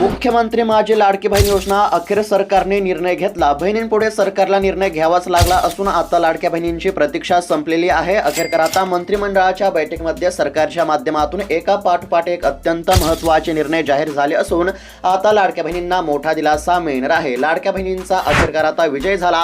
मुख्यमंत्री माझी लाडकी बहीण योजना अखेर सरकारने निर्णय घेतला. बहिणींपुढे सरकारला निर्णय घ्यावाच लागला असून आता लाडक्या बहिणींची प्रतीक्षा संपलेली आहे. अखेरकर आता मंत्रिमंडळाच्या बैठकीमध्ये सरकारच्या माध्यमातून एका पाठोपाठ एक अत्यंत महत्त्वाचे निर्णय जाहीर झाले असून आता लाडक्या बहिणींना मोठा दिलासा मिळणार आहे. लाडक्या बहिणींचा अखेरकार आता विजय झाला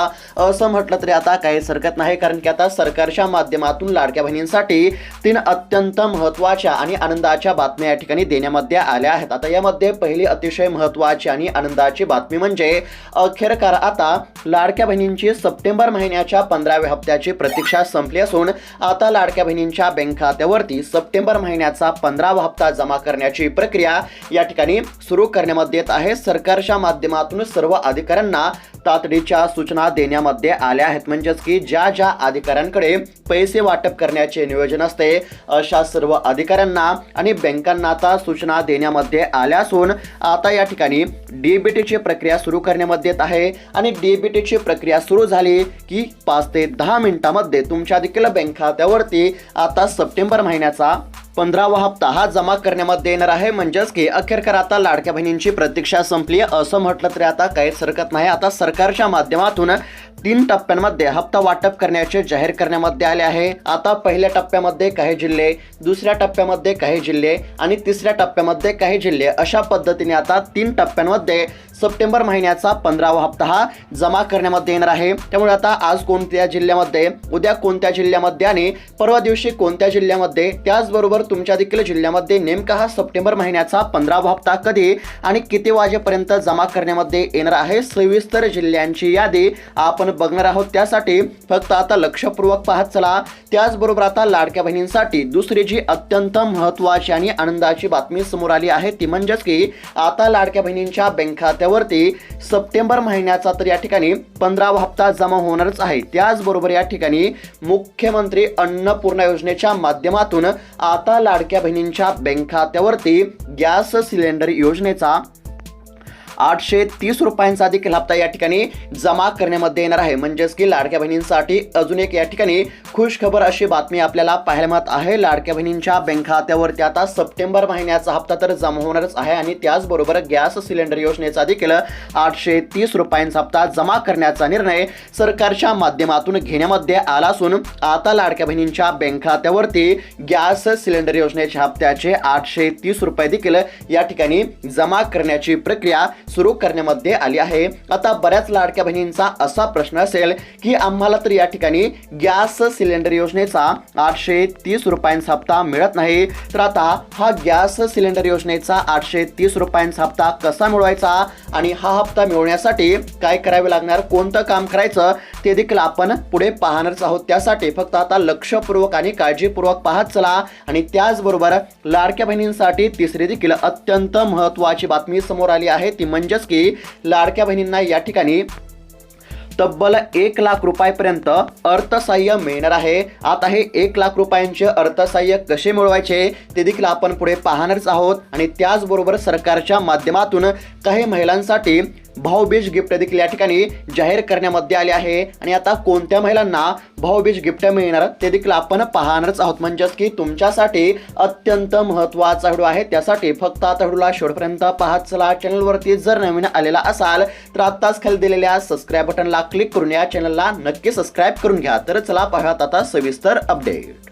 असं म्हटलं तरी आता काहीच हरकत नाही कारण की आता सरकारच्या माध्यमातून लाडक्या बहिणींसाठी तीन अत्यंत महत्त्वाच्या आणि आनंदाच्या बातम्या या ठिकाणी देण्यामध्ये आल्या आहेत. आता यामध्ये पहिली अतिशय महत्त्वाची आणि आनंदाची बातमी म्हणजे अखेरकार आता लाडक्या बहिणींची सप्टेंबर महिन्याच्या पंधराव्या हप्त्याची प्रतीक्षा संपली असून आता लाडक्या बहिणींच्या बँक खात्यावरती सप्टेंबर महिन्याचा पंधरावा हप्ता जमा करण्याची प्रक्रिया या ठिकाणी सुरू करण्यामध्ये येत आहे. सरकारच्या माध्यमातून सर्व अधिकाऱ्यांना तातडीच्या सूचना देण्यामध्ये आल्या आहेत. म्हणजेच की ज्या ज्या अधिकाऱ्यांकडे पैसे वाटप करण्याचे नियोजन असते अशा सर्व अधिकाऱ्यांना आणि बँकांना आता सूचना देण्यामध्ये आल्या असून आता या ठिकाणी डीबीटीची प्रक्रिया सुरू करण्यामध्ये येत आहे. आणि डीबीटीची प्रक्रिया सुरू झाली की पाच ते दहा मिनिटामध्ये तुमच्या देखील बँक खात्यावरती आता सप्टेंबर महिन्याचा पंधरावा हप्ता हा जमा करण्यामध्ये येणार आहे. म्हणजेच की अखेरकर आता लाडक्या बहिणींची प्रतीक्षा संपली. असं म्हटलं तरी आता काहीच हरकत नाही. आता सरकारच्या माध्यमातून तीन टप्प्यांमध्ये हप्ता वाटप करण्याचे जाहीर करण्यामध्ये आले आहे. आता पहिल्या टप्प्यामध्ये काही जिल्हे दुसऱ्या टप्प्यामध्ये काही जिल्हे आणि तिसऱ्या टप्प्यामध्ये काही जिल्हे. अशा पद्धतीने आता तीन टप्प्यांमध्ये सप्टेंबर महिन्याचा पंधरावा हप्ता हा जमा करण्यामध्ये येणार आहे. त्यामुळे आता आज कोणत्या जिल्ह्यामध्ये उद्या कोणत्या जिल्ह्यामध्ये आणि परवा दिवशी कोणत्या जिल्ह्यामध्ये त्याचबरोबर तुमच्या देखील जिल्ह्यामध्ये नेमका हा सप्टेंबर महिन्याचा पंधरावा हप्ता कधी आणि किती वाजेपर्यंत जमा करण्यामध्ये येणार आहे सविस्तर जिल्ह्यांची यादी आपण बघणार आहोत. त्यासाठी फक्त आता लक्षपूर्वक पाहत चला. त्याचबरोबर आता लाडक्या बहिणींसाठी दुसरी जी अत्यंत महत्त्वाची आणि आनंदाची बातमी समोर आली आहे ती म्हणजेच की आता लाडक्या बहिणींच्या बँक खात्यावर खात्यावरती सप्टेंबर महिन्याचा तर या ठिकाणी पंधरावा हप्ता जमा होणारच आहे. त्याचबरोबर या ठिकाणी मुख्यमंत्री अन्नपूर्णा योजनेच्या माध्यमातून आता लाडक्या बहिणींच्या बँक खात्यावरती गॅस सिलेंडर योजनेचा आठशे तीस रुपयांचा देखील हप्ता या ठिकाणी जमा करण्यामध्ये येणार आहे. म्हणजेच की लाडक्या बहिणींसाठी अजून एक या ठिकाणी खुश खबर अशी बातमी आपल्याला पाहायला मिळत आहे. लाडक्या बहिणींच्या बँक खात्यावरती आता सप्टेंबर महिन्याचा हप्ता तर जमा होणारच आहे आणि त्याचबरोबर गॅस सिलेंडर योजनेचा देखील आठशे तीस रुपयांचा हप्ता जमा करण्याचा निर्णय सरकारच्या माध्यमातून घेण्यामध्ये आला असून आता लाडक्या बहिणींच्या बँक खात्यावरती गॅस सिलेंडर योजनेच्या हप्त्याचे आठशे तीस रुपये देखील या ठिकाणी जमा करण्याची प्रक्रिया सुरू करण्यामध्ये आली आहे. आता बऱ्याच लाडक्या बहिणींचा असा प्रश्न असेल की आम्हाला तर या ठिकाणी गॅस सिलेंडर योजनेचा आठशे तीस रुपयांचा हप्ता मिळत नाही. तर आता हा गॅस सिलेंडर योजनेचा आठशे तीस रुपयांचा हप्ता कसा मिळवायचा आणि हा हप्ता मिळवण्यासाठी काय करावे लागणार? कोणतं काम करायचं? ते देखील आपण पुढे पाहणारच आहोत. त्यासाठी फक्त आता लक्षपूर्वक आणि काळजीपूर्वक पाहत चला आणि त्याचबरोबर लाडक्या बहिणींसाठी तिसरी देखील अत्यंत महत्त्वाची बातमी समोर आली आहे. ती म्हणजेच की लाडक्या बहिणींना या ठिकाणी तब्बल एक लाख रुपयापर्यंत अर्थसहाय्य मिळणार आहे. आता हे एक लाख रुपयांचे अर्थसहाय्य कसे मिळवायचे ते देखील आपण पुढे पाहणारच आहोत. आणि त्याचबरोबर सरकारच्या माध्यमातून काही महिलांसाठी भाऊबीज गिफ्ट देखील या ठिकाणी जाहीर करण्यामध्ये आले आहे. आणि आता कोणत्या महिलांना भाऊबीज गिफ्ट मिळणार ते देखील आपण पाहणारच आहोत. म्हणजेच की तुमच्यासाठी अत्यंत महत्त्वाचा व्हिडिओ आहे. त्यासाठी फक्त आता व्हिडिओला शेवटपर्यंत पाहत चला. चॅनलवरती जर नवीन आलेला असाल तर आत्ताच खाली दिलेल्या सबस्क्राईब बटनला क्लिक करून या चॅनलला नक्की सबस्क्राईब करून घ्या. तर चला पाहत आता सविस्तर अपडेट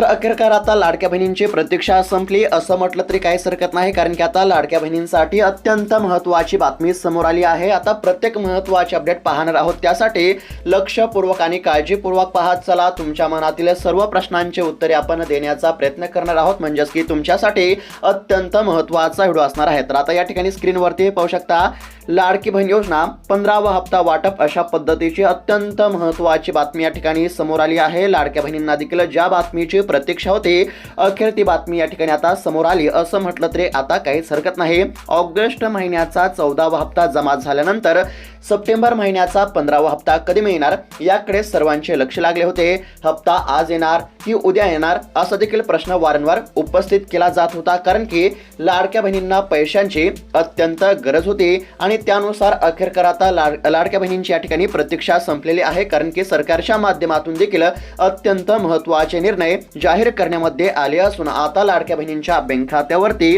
तर अखेरकार आता लाडक्या बहिणींची प्रतीक्षा संपली. असं म्हटलं तरी काहीच हरकत नाही कारण की आता लाडक्या बहिणींसाठी अत्यंत महत्त्वाची बातमी समोर आली आहे. आता प्रत्येक महत्त्वाचे अपडेट पाहणार आहोत. त्यासाठी लक्षपूर्वक आणि काळजीपूर्वक पाहत चला. तुमच्या मनातील सर्व प्रश्नांची उत्तरे आपण देण्याचा प्रयत्न करणार आहोत. म्हणजेच की तुमच्यासाठी अत्यंत महत्त्वाचा व्हिडिओ असणार आहे. तर आता या ठिकाणी स्क्रीनवरती पाहू शकता लाडकी बहीण योजना पंधरावा हप्ता वाटप अशा पद्धतीची अत्यंत महत्त्वाची बातमी या ठिकाणी समोर आली आहे. लाडक्या बहिणींना देखील ज्या बातमीची प्रतीक्षा होते अखेर ती बातमी या ठिकाणी आता समोर आली. असं म्हटलं तरी आता काहीच हरकत नाही. ऑगस्ट महिन्याचा चौदावा हप्ता जमा झाल्यानंतर सप्टेंबर महिन्याचा पंधरावा हप्ता कधी मिळणार? याकडे सर्वांचे लक्ष लागले होते. हप्ता आज येणार की उद्या येणार? असा देखील प्रश्न वारंवार उपस्थित केला जात होता. कारण की लाडक्या बहिणींना पैशांची अत्यंत गरज होती आणि त्यानुसार अखेरकर आता लाड लाडक्या बहिणींची या ठिकाणी प्रतीक्षा संपलेली आहे. कारण की सरकारच्या माध्यमातून देखील अत्यंत महत्त्वाचे निर्णय जाहीर करण्यामध्ये आले असून आता लाडक्या बहिणींच्या बँक खात्यावरती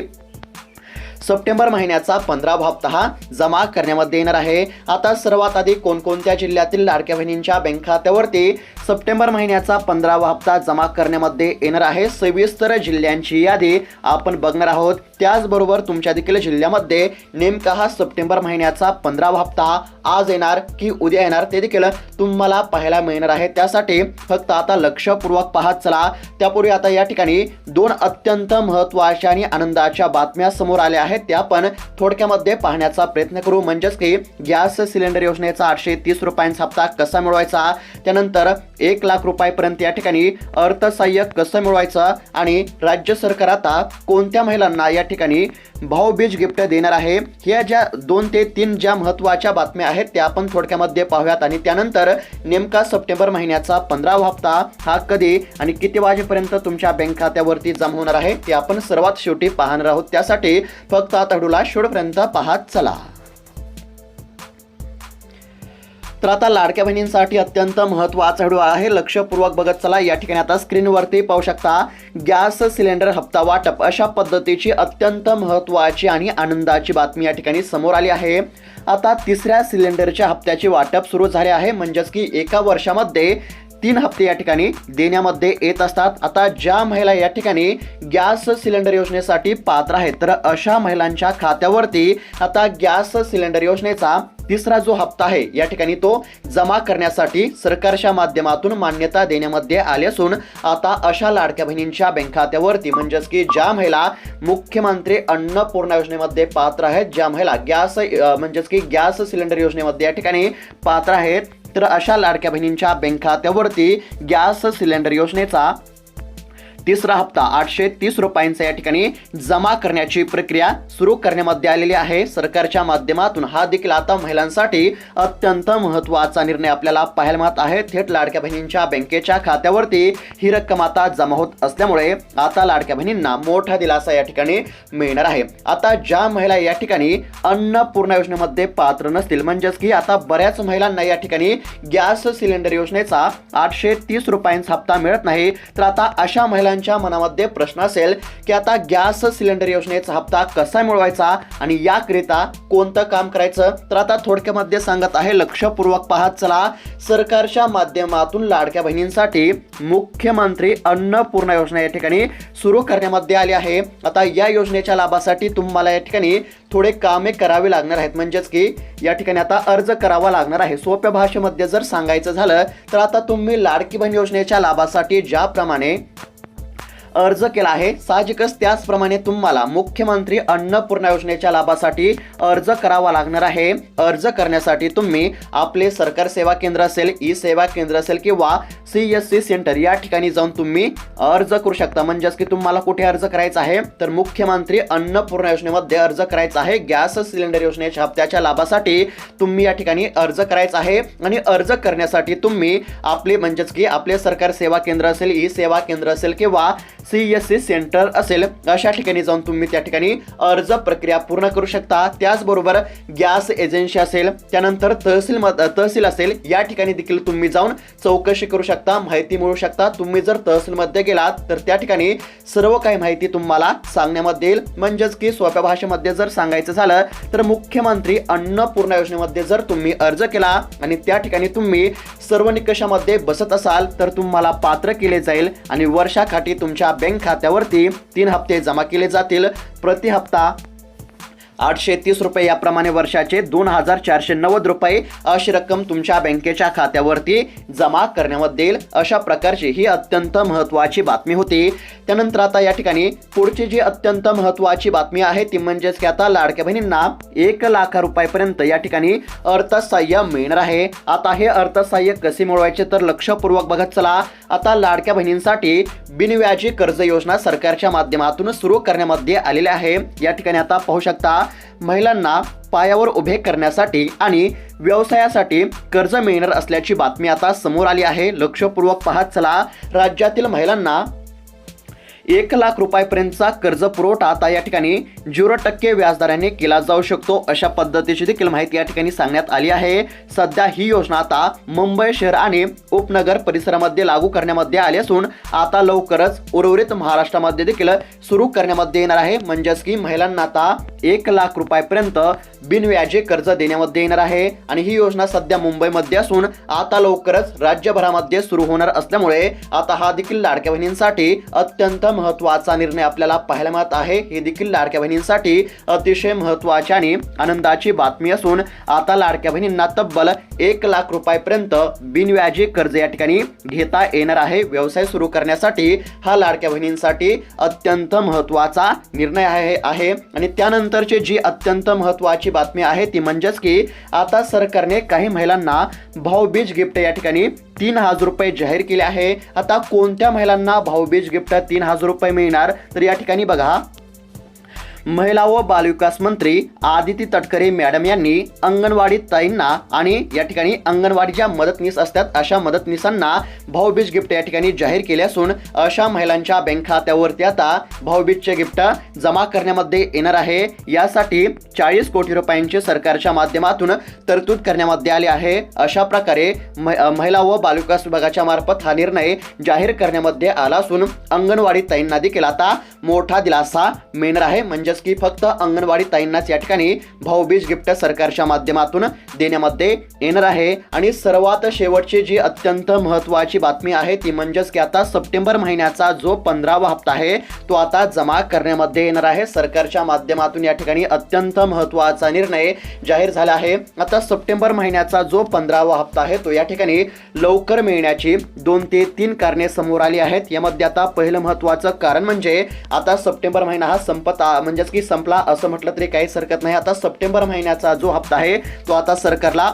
सप्टेंबर महिन्याचा पंधरावा हप्ता हा जमा करण्यामध्ये येणार आहे. आता सर्वात आधी कोणकोणत्या जिल्ह्यातील लाडक्या बहिणींच्या बँक खात्यावरती सप्टेंबर महिन्याचा पंधरावा हप्ता जमा करण्यामध्ये येणार आहे? सविस्तर जिल्ह्यांची यादी आपण बघणार आहोत. त्याचबरोबर तुमच्या देखील जिल्ह्यामध्ये नेमका हा सप्टेंबर महिन्याचा पंधरावा हप्ता आज येणार की उद्या येणार ते देखील तुम्हाला पाहायला मिळणार आहे. त्यासाठी फक्त आता लक्षपूर्वक पाहत चला. त्यापूर्वी आता या ठिकाणी दोन अत्यंत महत्त्वाच्या आणि आनंदाच्या बातम्या समोर आल्या आहेत. त्या आपण थोडक्यामध्ये पाहण्याचा प्रयत्न करू. म्हणजेच की गॅस सिलेंडर योजनेचा आठशे तीस रुपयांचा हप्ता कसा मिळवायचा? त्यानंतर एक लाख रुपयापर्यंत या ठिकाणी अर्थसहाय्य कसं मिळवायचं? आणि राज्य सरकार आता कोणत्या महिलांना या ठिकाणी भाऊबीज गिफ्ट देणार आहे? ह्या ज्या दोन ते तीन ज्या महत्त्वाच्या बातम्या आहेत त्या आपण थोडक्यामध्ये पाहूयात. आणि त्यानंतर नेमका सप्टेंबर महिन्याचा पंधरावा हप्ता हा कधी आणि किती वाजेपर्यंत तुमच्या बँक खात्यावरती जमा होणार आहे ते आपण सर्वात शेवटी पाहणार आहोत. त्यासाठी फक्त आता तडूला शेवटपर्यंत पाहत चला. तर आता लाडक्या बहिणींसाठी अत्यंत महत्त्वाचा व्हिडिओ आहे. लक्षपूर्वक बघत चला. या ठिकाणी आता स्क्रीनवरती पाहू शकता गॅस सिलेंडर हप्ता वाटप अशा पद्धतीची अत्यंत महत्त्वाची आणि आनंदाची बातमी या ठिकाणी समोर आली आहे. आता तिसऱ्या सिलेंडरच्या हप्त्याचे वाटप सुरू झाले आहे. म्हणजेच की एका वर्षामध्ये तीन हप्ते या ठिकाणी देण्यामध्ये येत असतात. आता ज्या महिला या ठिकाणी गॅस सिलेंडर योजनेसाठी पात्र आहेत तर अशा महिलांच्या खात्यावरती आता गॅस सिलेंडर योजनेचा तिसरा जो हप्ता आहे या ठिकाणी तो जमा करण्यासाठी सरकारच्या माध्यमातून मान्यता देण्यामध्ये आली असून आता अशा लाडक्या बहिणींच्या बँक खात्यावरती म्हणजेच की ज्या महिला मुख्यमंत्री अन्नपूर्णा योजनेमध्ये पात्र आहेत ज्या महिला गॅस म्हणजेच की गॅस सिलेंडर योजनेमध्ये या ठिकाणी पात्र आहेत तर अशा लाडक्या बहिणींच्या बँक खात्यावरती गॅस सिलेंडर योजनेचा तिसरा हप्ता आठशे तीस रुपयांचा या ठिकाणी जमा करण्याची प्रक्रिया सुरू करण्यामध्ये आलेली आहे. सरकारच्या माध्यमातून हा देखील आता महिलांसाठी अत्यंत महत्त्वाचा निर्णय आपल्याला पाहायला मिळत आहे. थेट लाडक्या बहिणींच्या बँकेच्या खात्यावरती ही रक्कम आता जमा होत असल्यामुळे आता लाडक्या बहिणींना मोठा दिलासा या ठिकाणी मिळणार आहे. आता ज्या महिला या ठिकाणी अन्नपूर्णा योजनेमध्ये पात्र नसतील म्हणजेच की आता बऱ्याच महिलांना या ठिकाणी गॅस सिलेंडर योजनेचा आठशे तीस रुपयांचा हप्ता मिळत नाही तर आता अशा महिलांच्या मनामध्ये प्रश्न असेल की आता गॅस सिलेंडर योजनेचा हप्ता कसा मिळवायचा आणि याकरिता कोणतं काम करायचं? तर आता थोडक्यामध्ये सांगत आहे लक्षपूर्वक पाहत चला. सरकारच्या माध्यमातून लाडक्या बहिणींसाठी मुख्यमंत्री अन्नपूर्णा योजना या ठिकाणी सुरू करण्यामध्ये आली आहे. आता या योजनेच्या लाभासाठी तुम्हाला या ठिकाणी थोडे कामे करावे लागणार आहेत. म्हणजेच की या ठिकाणी आता अर्ज करावा लागणार आहे. सोप्या भाषेमध्ये जर सांगायचं झालं तर आता तुम्ही लाडकी बहीण योजनेच्या लाभासाठी ज्याप्रमाणे अर्ज केला आहे. साहजिकच त्याचप्रमाणे तुम्हाला मुख्यमंत्री अन्नपूर्णा योजनेच्या लाभासाठी अर्ज करावा लागणार आहे. अर्ज करण्यासाठी तुम्ही आपले सरकार सेवा केंद्र असेल ई सेवा केंद्र असेल किंवा सी एस सी सेंटर या ठिकाणी जाऊन तुम्ही अर्ज करू शकता. म्हणजेच की तुम्हाला कुठे अर्ज करायचा आहे? तर मुख्यमंत्री अन्नपूर्णा योजनेमध्ये अर्ज करायचा आहे. गॅस सिलेंडर योजनेच्या हप्त्याच्या लाभासाठी तुम्ही या ठिकाणी अर्ज करायचा आहे. आणि अर्ज करण्यासाठी तुम्ही आपले म्हणजेच की आपले सरकार सेवा केंद्र असेल ई सेवा केंद्र असेल किंवा सी एस सी सेंटर असेल. अशा ठिकाणी जाऊन तुम्ही त्या ठिकाणी अर्ज प्रक्रिया पूर्ण करू शकता. त्याचबरोबर गॅस एजन्सी असेल त्यानंतर तहसील तहसील असेल या ठिकाणी देखील तुम्ही जाऊन चौकशी करू शकता माहिती मिळू शकता. तुम्ही जर तहसीलमध्ये गेलात तर त्या ठिकाणी सर्व काही माहिती तुम्हाला सांगण्यामध्ये येईल. म्हणजेच की सोप्या भाषेमध्ये जर सांगायचं झालं तर मुख्यमंत्री अन्नपूर्णा योजनेमध्ये जर तुम्ही अर्ज केला आणि त्या ठिकाणी तुम्ही सर्व निकषामध्ये बसत असाल तर तुम्हाला पात्र केले जाईल आणि वर्षाकाठी तुमच्या बँक खात्यावरती तीन हप्ते जमा केले जातील. प्रति हप्ता आठशे तीस रुपये याप्रमाणे वर्षाचे दोन हजार चारशे नव्वद रुपये अशी रक्कम तुमच्या बँकेच्या खात्यावरती जमा करण्यामध्ये येईल अशा प्रकारची ही अत्यंत महत्त्वाची बातमी होती. त्यानंतर आता या ठिकाणी पुढची जी अत्यंत महत्त्वाची बातमी आहे ती म्हणजेच की आता लाडक्या बहिणींना एक लाख रुपयापर्यंत या ठिकाणी अर्थसहाय्य मिळणार आहे. आता हे अर्थसहाय्य कसे मिळवायचे तर लक्षपूर्वक बघत चला. आता लाडक्या बहिणींसाठी बिनव्याजी कर्ज योजना सरकारच्या माध्यमातून सुरू करण्यामध्ये आलेली आहे. या ठिकाणी आता पाहू शकता महिलांना पायावर उभे करण्यासाठी आणि व्यवसायासाठी कर्ज मिळणार असल्याची बातमी आता समोर आली आहे. लक्षपूर्वक पाहत चला. राज्यातील महिलांना एक लाख रुपयापर्यंतचा कर्ज पुरवठा आता या ठिकाणी झिरो टक्के व्याजदराने केला जाऊ शकतो. अशा पद्धतीची देखील माहिती या ठिकाणी सांगण्यात आली आहे. सध्या ही योजना आता मुंबई शहर आणि उपनगर परिसरामध्ये लागू करण्यामध्ये आली असून आता लवकरच उर्वरित महाराष्ट्रामध्ये देखील सुरू करण्यामध्ये येणार आहे. म्हणजेच की महिलांना आता एक लाख रुपयापर्यंत बिनव्याजी कर्ज देण्यामध्ये येणार आहे. आणि ही योजना सध्या मुंबईमध्ये असून आता लवकरच राज्यभरामध्ये सुरू होणार असल्यामुळे आता हा देखील लाडक्या बहिणींसाठी अत्यंत महत्त्वाचा निर्णय आपल्याला पाहायला मिळत आहे. हे देखील लाडक्या बहिणींसाठी अतिशय महत्वाची आणि आनंदाची बातमी असून आता लाडक्या बहिणींना तब्बल एक लाख रुपयापर्यंत बिनव्याजी कर्ज या ठिकाणी घेता येणार आहे. व्यवसाय सुरू करण्यासाठी हा लाडक्या बहिणींसाठी अत्यंत महत्त्वाचा निर्णय आहे आहे. आणि त्यानंतरची जी अत्यंत महत्वाची बातमी आहे ती म्हणजेच की आता सरकारने काही महिलांना भाऊबीज गिफ्ट या ठिकाणी तीन हजार रुपये जाहीर केले आहे. आता कोणत्या महिलांना भाऊबीज गिफ्ट तीन हजार रुपये मिळणार. तर या ठिकाणी बघा महिला व बालविकास मंत्री आदिती तटकरे मॅडम यांनी अंगणवाडी ताईंना आणि या ठिकाणी अंगणवाडीच्या मदतनीस असतात. अशा मदतनीसांना भाऊबीज गिफ्ट या ठिकाणी जाहीर केले असून अशा महिलांच्या बँक खात्यावरती आता भाऊबीजचे गिफ्ट जमा करण्यामध्ये येणार आहे. यासाठी चाळीस कोटी रुपयांचे सरकारच्या माध्यमातून तरतूद करण्यामध्ये आले आहे. अशा प्रकारे म- महिला व बालविकास विभागाच्या मार्फत हा निर्णय जाहीर करण्यामध्ये आला असून अंगणवाडी ताईंना देखील आता मोठा दिलासा मिळणार आहे. म्हणजे म्हणजेच की फक्त अंगणवाडी ताईंनाच या ठिकाणी भाऊबीज गिफ्ट सरकारच्या माध्यमातून देण्यामध्ये येणार आहे. आणि सर्वात शेवटची जी अत्यंत महत्वाची बातमी आहे ती म्हणजेच की आता सप्टेंबर महिन्याचा जो पंधरावा हप्ता आहे तो आता जमा करण्यामध्ये येणार आहे. सरकारच्या माध्यमातून या ठिकाणी अत्यंत महत्त्वाचा निर्णय जाहीर झाला आहे. आता सप्टेंबर महिन्याचा जो पंधरावा हप्ता आहे तो या ठिकाणी लवकर मिळण्याची दोन ते तीन कारणे समोर आली आहेत. यामध्ये आता पहिलं महत्वाचं कारण म्हणजे आता सप्टेंबर महिना हा संपत म्हणजे म्हणजेच की संपला असं म्हटलं तरी काहीच हरकत नाही. आता सप्टेंबर महिन्याचा जो हप्ता आहे तो आता सरकारला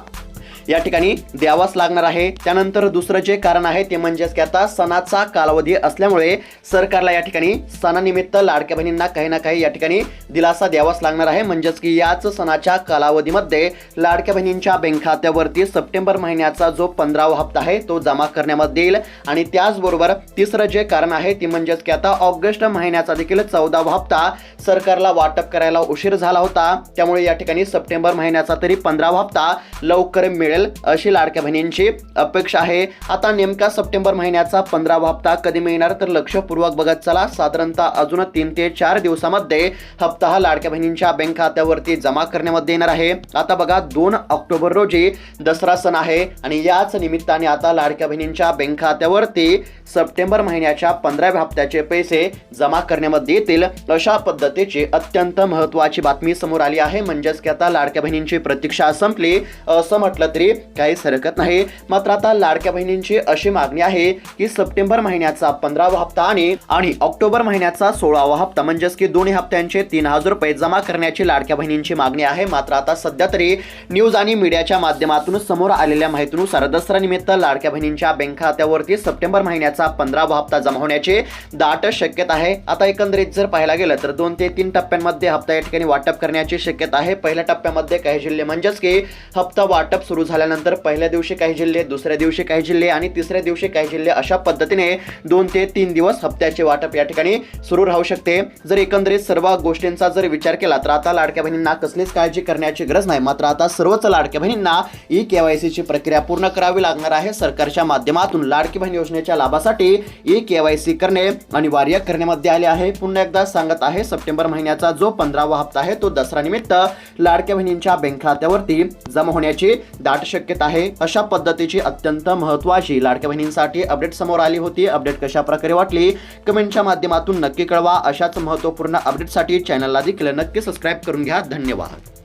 या ठिकाणी द्यावाच लागणार आहे. त्यानंतर दुसरं जे कारण आहे ते म्हणजेच की आता सणाचा कालावधी असल्यामुळे सरकारला या ठिकाणी सणानिमित्त लाडक्या बहिणींना काही ना काही या ठिकाणी दिलासा द्यावाच लागणार आहे. म्हणजेच की याच सणाच्या कालावधीमध्ये लाडक्या बहिणींच्या बँक खात्यावरती सप्टेंबर महिन्याचा जो पंधरावा हप्ता आहे तो जमा करण्यामध्ये येईल. आणि त्याचबरोबर तिसरं जे कारण आहे ते म्हणजेच की आता ऑगस्ट महिन्याचा देखील चौदावा हप्ता सरकारला वाटप करायला उशीर झाला होता. त्यामुळे या ठिकाणी सप्टेंबर महिन्याचा तरी पंधरावा हप्ता लवकर मिळेल अशी लाडक्या बहिणींची अपेक्षा आहे. आता नेमका सप्टेंबर महिन्याचा पंधरावा हप्ता कधी मिळणार तर लक्षपूर्वक बघत चला. साधारणतः अजून तीन ते चार दिवसामध्ये हप्ता हा लाडक्या बहिणींच्या बँक खात्यावरती जमा करण्यामध्ये येणार आहे. आता बघा दोन ऑक्टोबर रोजी दसरा सण आहे आणि याच निमित्ताने आता लाडक्या बहिणींच्या बँक खात्यावरती सप्टेंबर महिन्याच्या पंधराव्या हप्त्याचे पैसे जमा करण्यामध्ये येतील. अशा पद्धतीची अत्यंत महत्वाची बातमी समोर आली आहे. म्हणजेच की आता लाडक्या बहिणींची प्रतीक्षा संपली. असं म्हटलं तरी काहीच हरकत नाही. मात्र आता लाडक्या बहिणींची अशी मागणी आहे की सप्टेंबर महिन्याचा पंधरावा हप्ता आणि आणि ऑक्टोबर महिन्याचा सोळावा हप्ता. म्हणजेच की दोन्ही हप्त्यांचे तीन हजार रुपये जमा करण्याची लाडक्या बहिणींची मागणी आहे. मात्र आता सध्या तरी न्यूज आणि मीडियाच्या माध्यमातून समोर आलेल्या माहितीनुसार दसरा निमित्त लाडक्या बहिणींच्या बँक खात्यावरती सप्टेंबर महिन्याचा पंधरावा हप्ता जमा होण्याची दाट शक्यता आहे. आता एकंदरीत जर पाहायला गेलं तर दोन ते तीन टप्प्यांमध्ये हप्ता या ठिकाणी वाटप करण्याची शक्यता आहे. पहिल्या टप्प्यामध्ये काही जिल्हे म्हणजेच की हप्ता वाटप सुरू झाल्यानंतर पहिल्या दिवशी काही जिल्हे दुसऱ्या दिवशी काही जिल्हे आणि तिसऱ्या दिवशी काही जिल्हे अशा पद्धतीने दोन ते तीन दिवस हप्त्याचे वाटप या ठिकाणी सुरू राहू शकते. जर एकंदरीत सर्व गोष्टींचा जर विचार केला तर आता लाडक्या बहिणींना कसलीच काळजी करण्याची गरज नाही. मात्र आता सर्वच लाडक्या बहिणींना ई केवायसीची प्रक्रिया पूर्ण करावी लागणार आहे. सरकारच्या माध्यमातून लाडकी बहीण योजनेच्या लाभासाठी ई केवायसी करणे अनिवार्य करण्यामध्ये आले आहे. पुन्हा एकदा सांगत आहे सप्टेंबर महिन्याचा जो पंधरावा हप्ता आहे तो दसरा निमित्त लाडक्या बहिणींच्या बँक खात्यावरती जमा होण्याची दाट शक्यता आहे अशा पद्धतीची अत्यंत महत्वाची लाडक्या बहिणींसाठी अपडेट समोर आली होती. अपडेट कशा प्रकारे वाटली कमेंटच्या माध्यमातून नक्की कळवा. अशाच महत्त्वपूर्ण अपडेटसाठी चॅनलला देखील नक्की सबस्क्राईब करून घ्या. धन्यवाद.